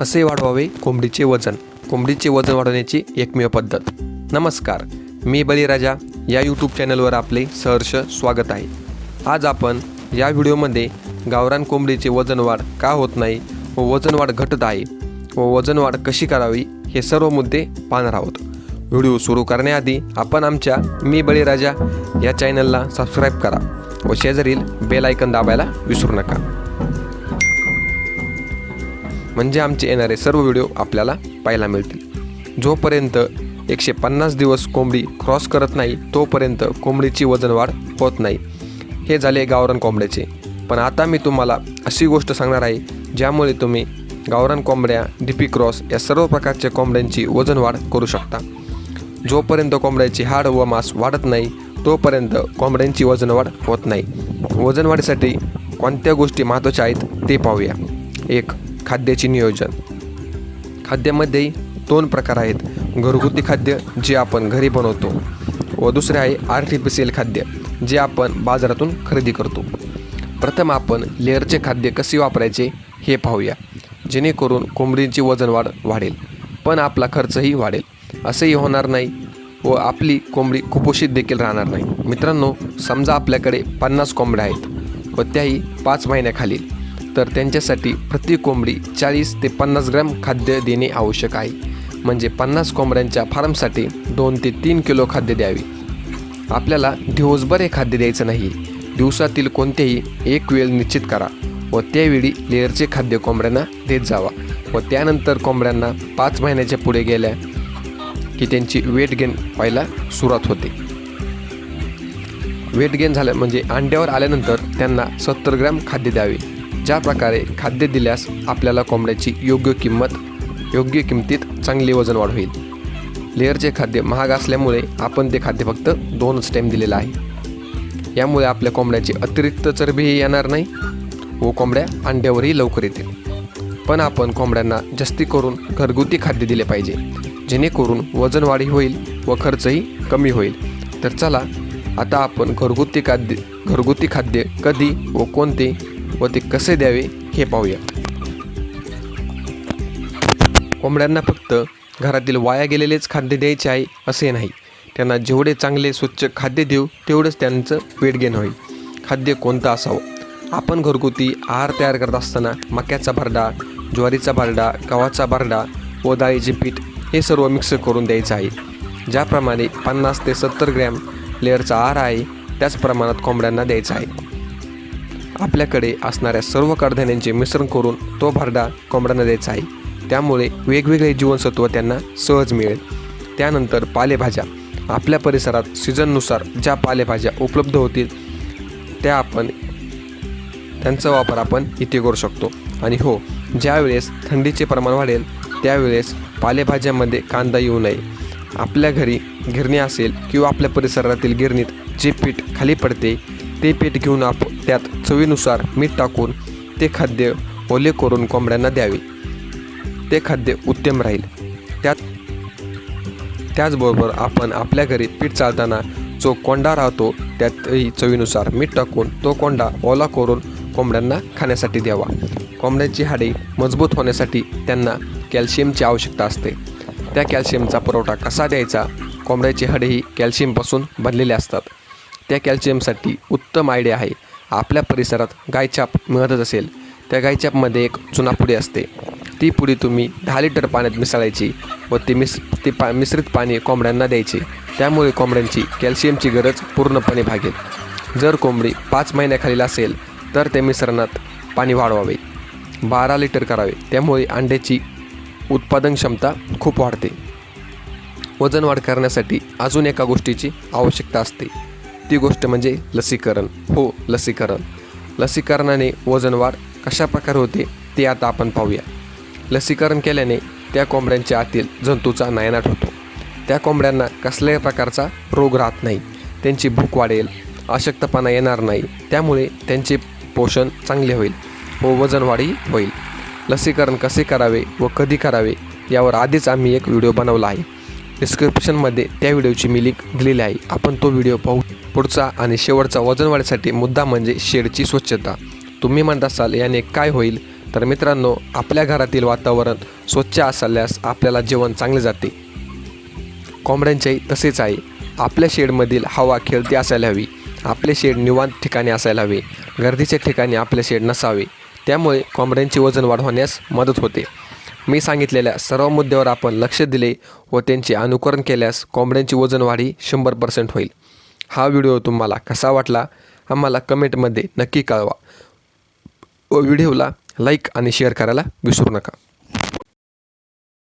असे वाढवावे कोंबडीचे वजन. कोंबडीचे वजन वाढवण्याची एकमेव पद्धत. नमस्कार मी बळीराजा. या यूट्यूब चॅनलवर आपले सहर्ष स्वागत आहे. आज आपण या व्हिडिओमध्ये गावरान कोंबडीचे वजन वाढ का होत नाही व वजन वाढ घटत आहे व वजन वाढ कशी करावी हे सर्व मुद्दे पाहणार आहोत. व्हिडिओ सुरू करण्याआधी आपण आमच्या मी बळीराजा या चॅनलला सबस्क्राईब करा व शेजारील बेल आयकन दाबायला विसरू नका. म्हणजे आमचे येणारे सर्व व्हिडिओ आपल्याला पाहायला मिळतील. जोपर्यंत एकशे पन्नास दिवस कोंबडी क्रॉस करत नाही तोपर्यंत कोंबडीची वजनवाढ होत नाही. हे झाले गावरान कोंबड्याचे. पण आता मी तुम्हाला अशी गोष्ट सांगणार आहे ज्यामुळे तुम्ही गावरान कोंबड्या डीपी क्रॉस या सर्व प्रकारच्या कोंबड्यांची वजनवाढ करू शकता. जोपर्यंत कोंबड्याची हाड व मांस वाढत नाही तोपर्यंत कोंबड्यांची वजनवाढ होत नाही. वजनवाढीसाठी कोणत्या गोष्टी महत्त्वाच्या आहेत ते पाहूया. एक खाद्याचे नियोजन. खाद्यामध्ये दोन प्रकार आहेत. घरगुती खाद्य जे आपण घरी बनवतो व दुसरे आहे आर्टिफिशियल खाद्य जे आपण बाजारातून खरेदी करतो. प्रथम आपण लेअरचे खाद्य कसे वापरायचे हे पाहूया. जेणेकरून कोंबडींची वजन वाढ वाढेल. पण आपला खर्चही वाढेल. असंही होणार नाही व आपली कोंबडी कुपोषित देखील राहणार नाही. मित्रांनो समजा आपल्याकडे पन्नास कोंबड्या आहेत व त्याही पाच महिन्याखालील. तर त्यांच्यासाठी प्रति कोंबडी चाळीस ते पन्नास ग्रॅम खाद्य देणे आवश्यक आहे. म्हणजे पन्नास कोंबड्यांच्या फार्मसाठी दोन ते तीन किलो खाद्य द्यावे. आपल्याला दिवसभर हे खाद्य द्यायचं नाही. दिवसातील कोणतेही एक वेळ निश्चित करा व त्यावेळी लेअरचे खाद्य कोंबड्यांना देत जावा व त्यानंतर कोंबड्यांना पाच महिन्याच्या पुढे गेल्या की त्यांची वेट गेन व्हायला सुरुवात होते. वेट गेन झालं म्हणजे अंड्यावर आल्यानंतर त्यांना सत्तर ग्रॅम खाद्य द्यावे. ज्या प्रकारे खाद्य दिल्यास आपल्याला कोंबड्याची योग्य किंमत योग्य किमतीत चांगले वजन वाढ होईल लेअरचे खाद्य महाग असल्यामुळे आपण ते खाद्य फक्त दोनच टाईम दिलेलं आहे. यामुळे आपल्या कोंबड्याची अतिरिक्त चरबीही येणार नाही व कोंबड्या अंड्यावरही लवकर येतील. पण आपण कोंबड्यांना जास्ती करून घरगुती खाद्य दिले पाहिजे जेणेकरून वजन वाढी होईल व खर्चही कमी होईल. तर चला आता आपण घरगुती खाद्य घरगुती खाद्य कधी व कोणते व ते कसे द्यावे हे पाहूया. कोंबड्यांना फक्त घरातील वाया गेलेलेच खाद्य द्यायचे आहे असे नाही. त्यांना जेवढे चांगले स्वच्छ खाद्य देऊ तेवढंच त्यांचं वेट गेन होईल. खाद्य कोणतं असावं? आपण घरगुती आहार तयार करत असताना मक्याचा भरडा ज्वारीचा भरडा गव्हाचा भरडा व डाळीचे पीठ हे सर्व मिक्स करून द्यायचं आहे. ज्याप्रमाणे पन्नास ते सत्तर ग्रॅम लेअरचा आहार आहे त्याच प्रमाणात कोंबड्यांना द्यायचा आहे. आपल्याकडे असणाऱ्या सर्व कडधान्यांचे मिश्रण करून तो भरडा कोंबड्यांना द्यायचा आहे. त्यामुळे वेगवेगळे जीवनसत्व त्यांना सहज मिळेल. त्यानंतर पालेभाज्या. आपल्या परिसरात सीझननुसार ज्या पालेभाज्या उपलब्ध होतील त्या आपण त्यांचा वापर आपण इथे करू शकतो. आणि हो ज्यावेळेस थंडीचे प्रमाण वाढेल त्यावेळेस पालेभाज्यामध्ये कांदा येऊ नये. आपल्या घरी गिरणी असेल किंवा आपल्या परिसरातील गिरणीत जे पीठ खाली पडते ते पीठ घेऊन आप त्यात चवीनुसार मीठ टाकून ते खाद्य ओले करून कोंबड्यांना द्यावे. ते खाद्य उत्तम राहील. त्यात त्याचबरोबर आपण आपल्या घरी पीठ चालताना जो कोंडा राहतो त्यातही चवीनुसार मीठ टाकून तो कोंडा ओला करून कोंबड्यांना खाण्यासाठी द्यावा. कोंबड्यांची हाडे मजबूत होण्यासाठी त्यांना कॅल्शियमची आवश्यकता असते. त्या कॅल्शियमचा पुरवठा कसा द्यायचा? कोंबड्याची हाडे ही कॅल्शियमपासून बनलेले असतात. त्या कॅल्शियमसाठी उत्तम आयडिया आहे. आपल्या परिसरात गायछाप मिळतच असेल. त्या गायछापमध्ये एक चुनापुडी असते. ती पुडी तुम्ही दहा लिटर पाण्यात मिसळायची व ती मिस ती पा मिश्रित पाणी कोंबड्यांना द्यायचे. त्यामुळे कोंबड्यांची कॅल्शियमची गरज पूर्णपणे भागेल. जर कोंबडी पाच महिन्याखालील असेल तर त्या मिश्रणात पाणी वाढवावे. बारा लिटर करावे. त्यामुळे अंड्याची उत्पादन क्षमता खूप वाढते. वजन वाढ करण्यासाठी अजून एका गोष्टीची आवश्यकता असते. ती गोष्ट म्हणजे लसीकरण. हो लसीकरण. लसीकरणाने वजन वाढ कशा प्रकारे होते ते आता आपण पाहूया. लसीकरण केल्याने त्या कोंबड्यांच्या आतील जंतूचा नायनाट होतो. त्या कोंबड्यांना कसल्याही प्रकारचा रोग राहत नाही. त्यांची भूक वाढेल अशक्तपणा येणार नाही. त्यामुळे त्यांचे पोषण चांगले होईल व वजनवाढही होईल. लसीकरण कसे करावे व कधी करावे यावर आधीच आम्ही एक व्हिडिओ बनवला आहे. डिस्क्रिप्शनमध्ये त्या व्हिडिओची मी लिंक दिलेली आहे. आपण तो व्हिडिओ पाहू. पुढचा आणि शेवटचा वजन वाढीसाठी मुद्दा म्हणजे शेडची स्वच्छता. तुम्ही म्हणत असाल याने काय होईल? तर मित्रांनो आपल्या घरातील वातावरण स्वच्छ असल्यास आपल्याला जेवण चांगले जाते. कोंबड्यांच्याही तसेच आहे. आपल्या शेडमधील हवा खेळती असायला हवी. आपले शेड निवांत ठिकाणी असायला हवे. गर्दीच्या ठिकाणी आपले शेड नसावे. त्यामुळे कोंबड्यांचे वजन वाढवण्यास मदत होते. मी सांगितलेल्या सर्व मुद्द्यावर आपण लक्ष दिले व त्यांचे अनुकरण केल्यास कोंबड्यांची वजन वाढी शंभर पर्सेंट होईल. हा व्हिडिओ तुम्हाला कसा वाटला आम्हाला कमेंटमध्ये नक्की कळवा. व व्हिडिओला लाईक आणि शेअर करायला विसरू नका.